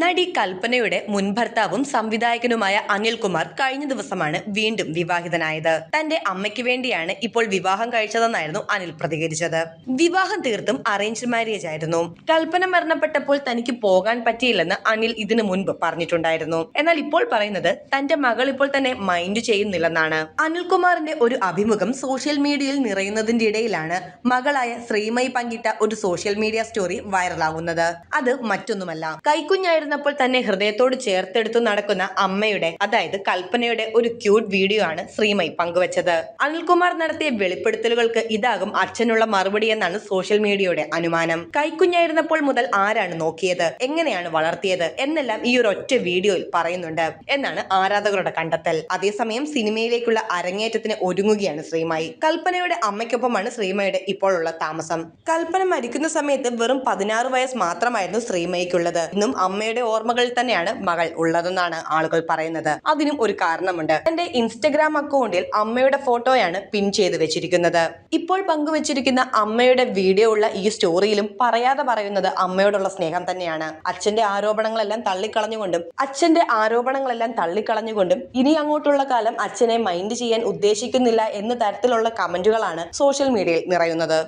നടി കൽപ്പനയുടെ മുൻ ഭർത്താവും സംവിധായകനുമായ അനിൽകുമാർ കഴിഞ്ഞ ദിവസമാണ് വീണ്ടും വിവാഹിതനായത്. തന്റെ അമ്മയ്ക്ക് വേണ്ടിയാണ് ഇപ്പോൾ വിവാഹം കഴിച്ചതെന്നായിരുന്നു അനിൽ പ്രതികരിച്ചത്. വിവാഹം തീർത്തും അറേഞ്ച് മാരേജ് ആയിരുന്നു. കൽപ്പന മരണപ്പെട്ടപ്പോൾ തനിക്ക് പോകാൻ പറ്റിയില്ലെന്ന് അനിൽ ഇതിനു മുൻപ് പറഞ്ഞിട്ടുണ്ടായിരുന്നു. എന്നാൽ ഇപ്പോൾ പറയുന്നത് തന്റെ മകൾ ഇപ്പോൾ തന്നെ മൈൻഡ് ചെയ്യുന്നില്ലെന്നാണ്. അനിൽകുമാറിന്റെ ഒരു അഭിമുഖം സോഷ്യൽ മീഡിയയിൽ നിറയുന്നതിന്റെ ഇടയിലാണ് മകളായ ശ്രീമയി പങ്കിട്ട ഒരു സോഷ്യൽ മീഡിയ സ്റ്റോറി വൈറലാകുന്നത് അത് മറ്റൊന്നുമല്ല. കൈക്കുഞ്ഞായിരുന്നപ്പോൾ തന്നെ ഹൃദയത്തോട് ചേർത്തെടുത്തു നടക്കുന്ന അമ്മയുടെ അതായത് കൽപ്പനയുടെ ഒരു ക്യൂട്ട് വീഡിയോ ആണ് ശ്രീമയി പങ്കുവച്ചത്. അനിൽകുമാർ നടത്തിയ വെളിപ്പെടുത്തലുകൾക്ക് ഇതാകും അച്ഛനുള്ള മറുപടി എന്നാണ് സോഷ്യൽ മീഡിയയുടെ അനുമാനം. കൈക്കുഞ്ഞായിരുന്നപ്പോൾ മുതൽ ആരാണ് നോക്കിയത് എങ്ങനെയാണ് വളർത്തിയത് എന്നെല്ലാം ഈ ഒരു ഒറ്റ വീഡിയോയിൽ പറയുന്നുണ്ട് എന്നാണ് ആരാധകരുടെ കണ്ടെത്തൽ. അതേസമയം സിനിമയിലേക്കുള്ള അരങ്ങേറ്റത്തിന് ഒരുങ്ങുകയാണ് ശ്രീമായി കൽപ്പനയുടെ അമ്മയ്ക്കൊപ്പമാണ് ശ്രീമയുടെ ഇപ്പോഴുള്ള താമസം. കൽപ്പന മരിക്കുന്ന സമയത്ത് വെറും പതിനാറ് വയസ്സ് മാത്രമായിരുന്നു ശ്രീമയ്ക്കുള്ളത്. ഇന്നും അമ്മയുടെ ഓർമ്മകളിൽ തന്നെയാണ് മകൾ ഉള്ളതെന്നാണ് ആളുകൾ പറയുന്നത്. അതിനും ഒരു കാരണമുണ്ട്. തന്റെ ഇൻസ്റ്റഗ്രാം അക്കൗണ്ടിൽ അമ്മയുടെ ഫോട്ടോയാണ് പിൻ ചെയ്ത് വെച്ചിരിക്കുന്നത്. ഇപ്പോൾ പങ്കുവച്ചിരിക്കുന്ന അമ്മയുടെ വീഡിയോ ഉള്ള ഈ സ്റ്റോറിയിലും പറയാതെ പറയുന്നത് അമ്മയോടുള്ള സ്നേഹം തന്നെയാണ്. അച്ഛന്റെ ആരോപണങ്ങളെല്ലാം തള്ളിക്കളഞ്ഞുകൊണ്ടും അച്ഛന്റെ ആരോപണങ്ങളെല്ലാം തള്ളിക്കളഞ്ഞുകൊണ്ടും ഇനി അങ്ങോട്ടുള്ള കാലം അച്ഛനെ മൈൻഡ് ചെയ്യാൻ ഉദ്ദേശിക്കുന്നില്ല എന്ന തരത്തിലുള്ള കമന്റുകളാണ് സോഷ്യൽ മീഡിയയിൽ നിറയുന്നത്.